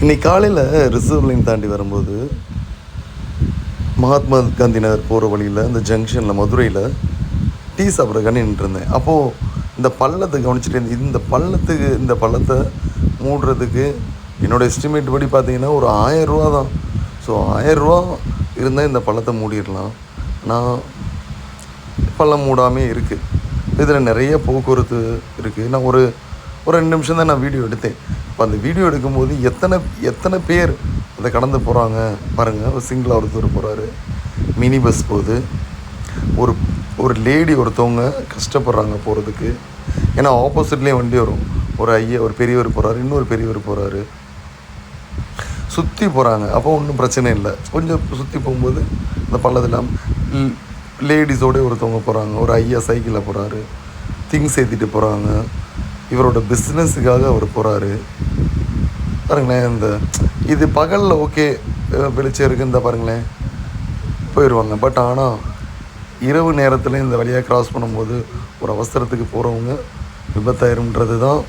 இன்னைக்கு காலையில் reserve line தாண்டி வரும்போது மகாத்மா காந்தி நகர் போகிற வழியில் இந்த ஜங்ஷனில் மதுரையில் டீ சாப்பிட்றதுக்காண்டி நின்றுருந்தேன். அப்போது இந்த பள்ளத்தை கவனிச்சுட்டு இருந்தேன் இந்த பள்ளத்துக்கு இந்த பள்ளத்தை மூடுறதுக்கு என்னோடய எஸ்டிமேட் படி பார்த்தீங்கன்னா ஒரு ஆயரூவா தான். ஸோ ஆயரூவா இருந்தால் இந்த பள்ளத்தை மூடிடலாம். நான் பள்ளம் மூடாமே இருக்குது இதில் நிறைய போக்குவரத்து இருக்குது நான் ஒரு ஒரு ரெண்டு நிமிஷம் தான் நான் வீடியோ எடுத்தேன். இப்போ அந்த வீடியோ எடுக்கும்போது எத்தனை எத்தனை பேர் அதை கடந்து போகிறாங்க பாருங்கள் ஒரு சிங்கிளாக ஒருத்தர் போகிறாரு மினி பஸ் போகுது. ஒரு ஒரு லேடி ஒருத்தவங்க கஷ்டப்படுறாங்க போகிறதுக்கு ஏன்னா ஆப்போசிட்லேயே வண்டி வரும். ஒரு ஐயா ஒரு பெரியவர் போகிறாரு இன்னொரு பெரியவர் போகிறாரு சுற்றி போகிறாங்க அப்போ ஒன்றும் பிரச்சனை இல்லை. கொஞ்சம் சுற்றி போகும்போது இந்த பள்ளத்தில் லேடிஸோட ஒருத்தவங்க போகிறாங்க ஒரு ஐயா சைக்கிளில் போகிறாரு திங்ஸ் ஏற்றிட்டு போகிறாங்க இவரோட பிஸ்னஸுக்காக அவர் போகிறாரு பாருங்களேன் இந்த இது பகலில் ஓகே வெளிச்சம் இருக்குந்தா பாருங்களேன் போயிடுவாங்க பட் ஆனால் இரவு நேரத்தில் இந்த வழியாக கிராஸ் பண்ணும்போது ஒரு அவசரத்துக்கு போகிறவங்க விபத்தாயிரும்ன்றது தான்